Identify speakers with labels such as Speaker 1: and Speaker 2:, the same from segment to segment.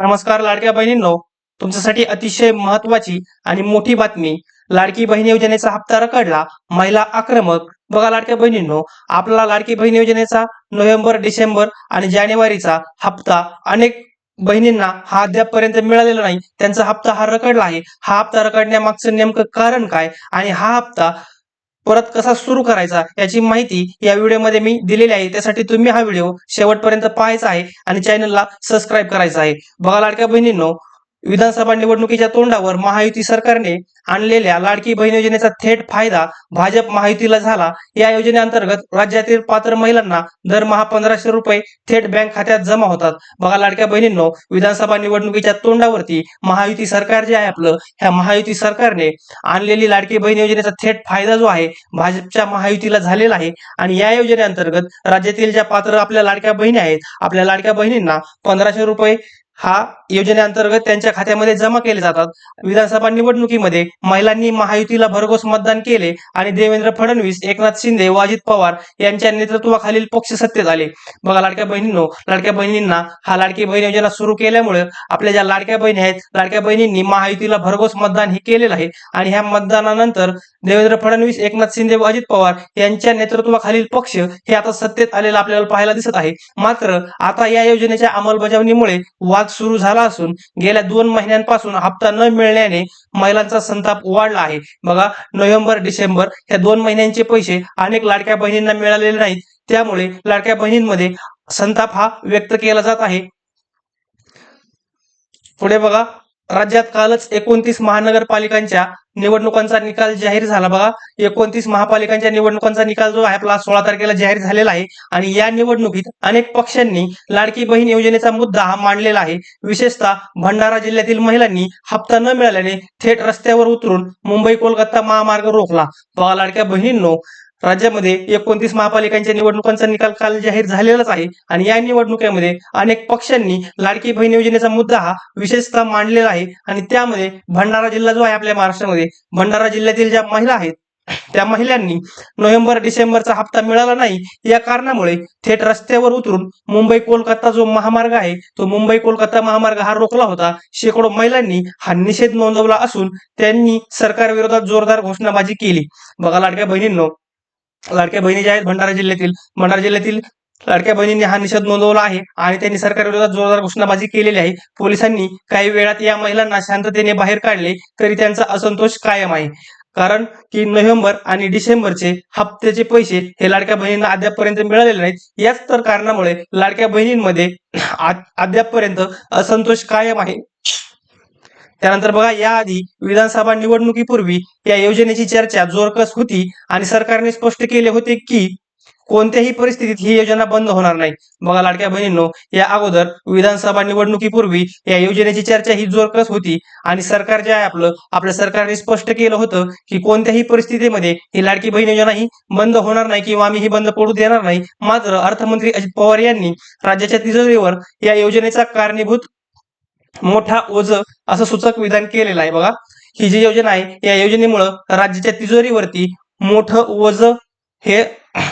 Speaker 1: नमस्कार लाडक्या बहिणींनो. तुमच्यासाठी अतिशय महत्वाची आणि मोठी बातमी लाडकी बहीण योजनेचा हप्ता रखडला महिला आक्रमक. बघा लाडक्या बहिणींनो आपला लाडकी बहीण योजनेचा नोव्हेंबर डिसेंबर आणि जानेवारीचा हप्ता अनेक बहिणींना हा अद्यापपर्यंत मिळालेला नाही. त्यांचा हप्ता हा रखडला आहे. हा हप्ता रखडण्यामागचं नेमकं कारण काय? आणि हा हप्ता परत कसा सुरू करायचा याची माहिती या व्हिडिओमध्ये मी दिलेली आहे. त्यासाठी तुम्ही हा व्हिडिओ शेवटपर्यंत पाहायचा आहे आणि चॅनलला सबस्क्राईब करायचा आहे. बघा लाडक्या बहिणींनो विधानसभा निवडणुकीच्या तोंडावर महायुती सरकारने आणलेल्या लाडकी बहीण योजनेचा थेट फायदा भाजप महायुतीला झाला. या योजनेअंतर्गत राज्यातील पात्र महिलांना दरमहा पंधराशे रुपये थेट बँक खात्यात जमा होतात. बघा लाडक्या बहिणींनो विधानसभा निवडणुकीच्या तोंडावरती महायुती सरकार जे आहे आपलं ह्या महायुती सरकारने आणलेली लाडकी बहीण योजनेचा थेट फायदा जो आहे भाजपच्या महायुतीला झालेला आहे. आणि या योजनेअंतर्गत राज्यातील ज्या पात्र आपल्या लाडक्या बहिणी आहेत आपल्या लाडक्या बहिणींना पंधराशे रुपये हा योजनेअंतर्गत त्यांच्या खात्यामध्ये जमा केले जातात. विधानसभा निवडणुकीमध्ये महिलांनी महायुतीला भरघोस मतदान केले आणि देवेंद्र फडणवीस एकनाथ शिंदे व अजित पवार यांच्या नेतृत्वाखालील पक्ष सत्तेत आले. बघा लाडक्या बहिणींनो लाडक्या बहिणींना हा लाडकी बहीण योजना सुरू केल्यामुळे आपल्या ज्या लाडक्या बहिणी आहेत लाडक्या बहिणींनी महायुतीला भरघोस मतदान हे केलेलं आहे आणि ह्या मतदानानंतर देवेंद्र फडणवीस एकनाथ शिंदे व अजित पवार यांच्या नेतृत्वाखालील पक्ष हे आता सत्तेत आलेला आपल्याला पाहायला दिसत आहे. मात्र आता या योजनेच्या अंमलबजावणीमुळे वाद सुरू झाला असून गेल्या दोन महिन्यांपासून हप्ता न मिळण्याने महिलांचा संताप वाढला आहे. बघा नोव्हेंबर डिसेंबर या दोन महिन्यांचे पैसे अनेक लाडक्या बहिणींना मिळालेले नाहीत. त्यामुळे लाडक्या बहिणींमध्ये संताप हा व्यक्त केला जात आहे. पुढे बघा. राज्यात कालच एकोणतीस महानगरपालिकांच्या निवडणुकांचा निकाल जाहीर झाला. बघा एकोणतीस महापालिकांच्या निवडणुकांचा निकाल जो आहे आपला सोळा तारखेला जाहीर झालेला आहे. आणि या निवडणुकीत अनेक पक्षांनी लाडकी बहीण योजनेचा मुद्दा हा मांडलेला आहे. विशेषतः भंडारा जिल्ह्यातील महिलांनी हप्ता न मिळाल्याने थेट रस्त्यावर उतरून मुंबई कोलकाता महामार्ग रोखला. बघा लाडक्या बहिणींनो राज्यामध्ये एकोणतीस महापालिकांच्या निवडणुकांचा निकाल काल जाहीर झालेलाच आहे. आणि या निवडणुकीमध्ये अनेक पक्षांनी लाडकी बहीण योजनेचा मुद्दा हा विशेषतः मांडलेला आहे. आणि त्यामध्ये भंडारा जिल्हा जो आहे आपल्या महाराष्ट्रामध्ये भंडारा जिल्ह्यातील ज्या महिला आहेत त्या महिलांनी नोव्हेंबर डिसेंबरचा हप्ता मिळाला नाही. या कारणामुळे थेट रस्त्यावर उतरून मुंबई कोलकाता जो महामार्ग आहे तो मुंबई कोलकाता महामार्ग हा रोखला होता. शेकडो महिलांनी हा निषेध नोंदवला असून त्यांनी सरकार विरोधात जोरदार घोषणाबाजी केली. बघा लाडक्या बहिणींनो लाडक्या बहिणी ज्या आहेत भंडारा जिल्ह्यातील. भंडारा जिल्ह्यातील लाडक्या बहिणींनी हा निषेध नोंदवला आहे आणि त्यांनी सरकारविरोधात जोरदार घोषणाबाजी केलेली आहे. पोलिसांनी काही वेळात या महिलांना शांततेने बाहेर काढले तरी त्यांचा असंतोष कायम आहे. कारण की नोव्हेंबर आणि डिसेंबरचे हप्त्याचे पैसे हे लाडक्या बहिणींना अद्यापपर्यंत मिळालेले नाहीत. याच तर कारणामुळे लाडक्या बहिणींमध्ये अद्यापपर्यंत असंतोष कायम आहे. त्यानंतर बघा याआधी विधानसभा निवडणुकीपूर्वी या योजनेची चर्चा जोरकस होती आणि सरकारने स्पष्ट केले होते की कोणत्याही परिस्थितीत ही योजना बंद होणार नाही. बघा लाडक्या बहिणींनो या अगोदर विधानसभा निवडणुकीपूर्वी या योजनेची चर्चा ही जोरकस होती आणि सरकार जे आहे आपलं आपल्या सरकारने स्पष्ट केलं होतं की कोणत्याही परिस्थितीमध्ये ही लाडकी बहीण योजना ही बंद होणार नाही किंवा आम्ही ही बंद पडू देणार नाही. मात्र अर्थमंत्री अजित पवार यांनी राज्याच्या तिजोरीवर या योजनेचा कारणीभूत मोठा ओझ असं सूचक विधान केलेलं आहे. बघा ही जी योजना आहे या योजनेमुळं राज्याच्या तिजोरीवरती मोठं ओझ हे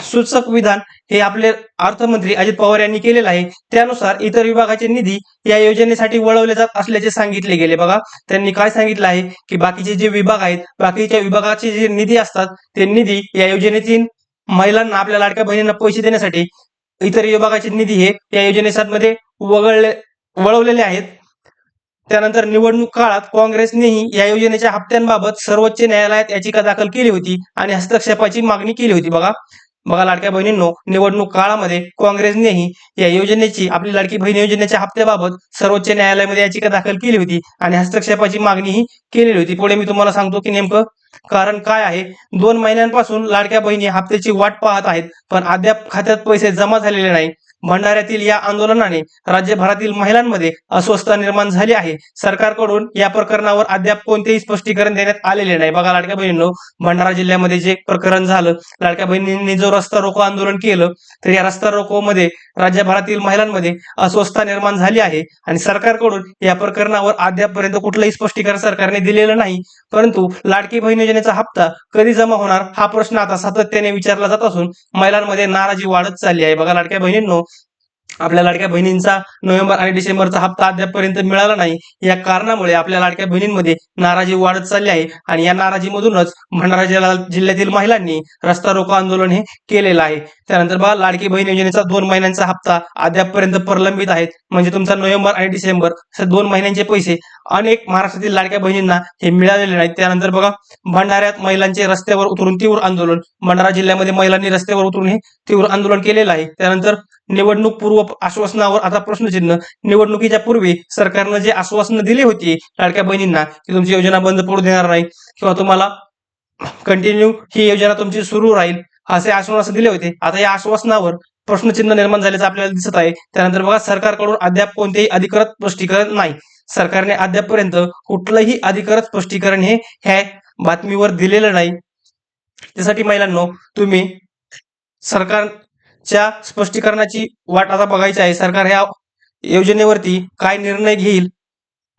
Speaker 1: सूचक विधान हे आपले अर्थमंत्री अजित पवार यांनी केलेलं आहे. त्यानुसार इतर विभागाचे निधी या योजनेसाठी वळवले जात असल्याचे सांगितले गेले. बघा त्यांनी काय सांगितलं आहे की बाकीचे जे विभाग आहेत बाकीच्या विभागाचे जे निधी असतात ते निधी या योजनेतील महिलांना आपल्या लाडक्या बहिणींना पैसे देण्यासाठी इतर विभागाचे निधी हे या योजनेमध्ये वगळले वळवलेले आहेत. त्यानंतर निवडणूक काळात काँग्रेसनेही या योजनेच्या हप्त्यांबाबत सर्वोच्च न्यायालयात याचिका दाखल केली होती आणि हस्तक्षेपाची मागणी केली होती. बघा बघा लाडक्या बहिणींनो निवडणूक काळामध्ये काँग्रेसनेही या योजनेची आपली लाडकी बहीण योजनेच्या हप्त्याबाबत सर्वोच्च न्यायालयामध्ये याचिका दाखल केली होती आणि हस्तक्षेपाची मागणीही केलेली होती. पुढे मी तुम्हाला सांगतो की नेमकं कारण काय आहे. दोन महिन्यांपासून लाडक्या बहिणी हप्त्याची वाट पाहत आहेत पण अद्याप खात्यात पैसे जमा झालेले नाही. भंडाऱ्यातील या आंदोलनाने राज्यभरातील महिलांमध्ये अस्वस्थता निर्माण झाली आहे. सरकारकडून या प्रकरणावर अद्याप कोणतेही स्पष्टीकरण देण्यात आलेले नाही. बघा लाडक्या बहिणींनो भंडारा जिल्ह्यामध्ये जे प्रकरण झालं लाडक्या बहिणींनी जो रस्ता रोको आंदोलन केलं तर या रस्ता रोको मध्ये राज्यभरातील महिलांमध्ये अस्वस्थता निर्माण झाली आहे आणि सरकारकडून या प्रकरणावर अद्यापपर्यंत कुठलंही स्पष्टीकरण सरकारने दिलेलं नाही. परंतु लाडकी बहीण योजनेचा हप्ता कधी जमा होणार हा प्रश्न आता सातत्याने विचारला जात असून महिलांमध्ये नाराजी वाढत चालली आहे. बघा लाडक्या बहिणींनो आपल्या लाडक्या बहिणींचा नोव्हेंबर आणि डिसेंबरचा हप्ता अद्यापपर्यंत मिळाला नाही. या कारणामुळे आपल्या लाडक्या बहिणींमध्ये नाराजी वाढत चालली आहे आणि या नाराजीमधूनच भंडारा जिल्ह्यातील महिलांनी रस्ता रोको आंदोलन हे केलेलं आहे. त्यानंतर बघा लाडकी बहीण योजनेचा दोन महिन्यांचा हप्ता अद्यापपर्यंत प्रलंबित आहेत. म्हणजे तुमचा नोव्हेंबर आणि डिसेंबर असे दोन महिन्यांचे पैसे अनेक महाराष्ट्रातील लाडक्या बहिणींना हे मिळालेले नाहीत. त्यानंतर बघा भंडाऱ्यात महिलांचे रस्त्यावर उतरून तीव्र आंदोलन. भंडारा जिल्ह्यामध्ये महिलांनी रस्त्यावर उतरून हे तीव्र आंदोलन केलेलं आहे. त्यानंतर निवडणूक पूर्व आश्वासनावर आता प्रश्नचिन्ह. निवडणुकीच्या पूर्वी सरकारनं जे आश्वासनं दिली होती लाडक्या बहिणींना की तुमची योजना बंद पडू देणार नाही. किंवा तुम्हाला कंटिन्यू ही योजना तुमची सुरू राहील. असे आश्वासन दिले होते. आता या आश्वासनावर प्रश्नचिन्ह निर्माण झाल्याचं आपल्याला दिसत आहे. त्यानंतर बघा सरकारकडून अद्याप कोणतेही अधिकृत स्पष्टीकरण नाही. सरकारने अद्यापपर्यंत कुठलंही अधिकृत स्पष्टीकरण हे ह्या बातमीवर दिलेलं नाही. त्यासाठी महिलांनो तुम्ही सरकारच्या स्पष्टीकरणाची वाट आता बघायची आहे. सरकार ह्या योजनेवरती काय निर्णय घेईल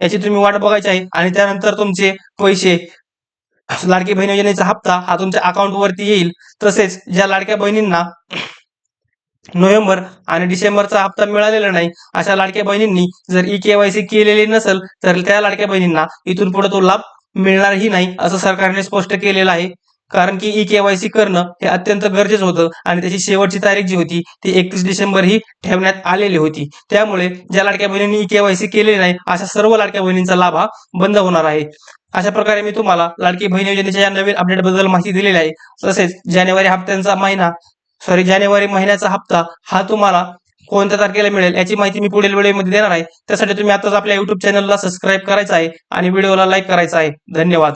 Speaker 1: याची तुम्ही वाट बघायची आहे. आणि त्यानंतर तुमचे पैसे लाडकी बहीण योजनेचा हप्ता हा तुमच्या अकाउंट वरती येईल. तसेच ज्या लाडक्या बहिणींना नोव्हेंबर आणि डिसेंबरचा हप्ता मिळालेला नाही अशा लाडक्या बहिणींनी जर ई केवायसी केलेली नसेल तर त्या लाडक्या बहिणींना इथून पुढे तो लाभ मिळणारही नाही असं सरकारने स्पष्ट केलेलं आहे. कारण की ई केवायसी करणं हे अत्यंत गरजेचं होतं आणि त्याची शेवटची तारीख जी होती ती एकतीस डिसेंबर ही ठेवण्यात आलेली होती. त्यामुळे ज्या लाडक्या बहिणींनी ई केवायसी केलेली नाही अशा सर्व लाडक्या बहिणींचा लाभ हा बंद होणार आहे. अशा प्रकारे मी तुम्हाला लाडकी बहीण योजनेच्या या नवीन अपडेटबद्दल माहिती दिलेली आहे. तसेच जानेवारी हप्त्यांचा महिना सॉरी जानेवारी महिन्याचा हप्ता हा तुम्हाला कोणत्या तारखेला मिळेल याची माहिती मी पुढील व्हिडिओमध्ये देणार आहे. त्यासाठी तुम्ही आताच आपल्या युट्यूब चॅनलला सबस्क्राईब करायचं आहे आणि व्हिडिओला लाईक करायचा आहे. धन्यवाद.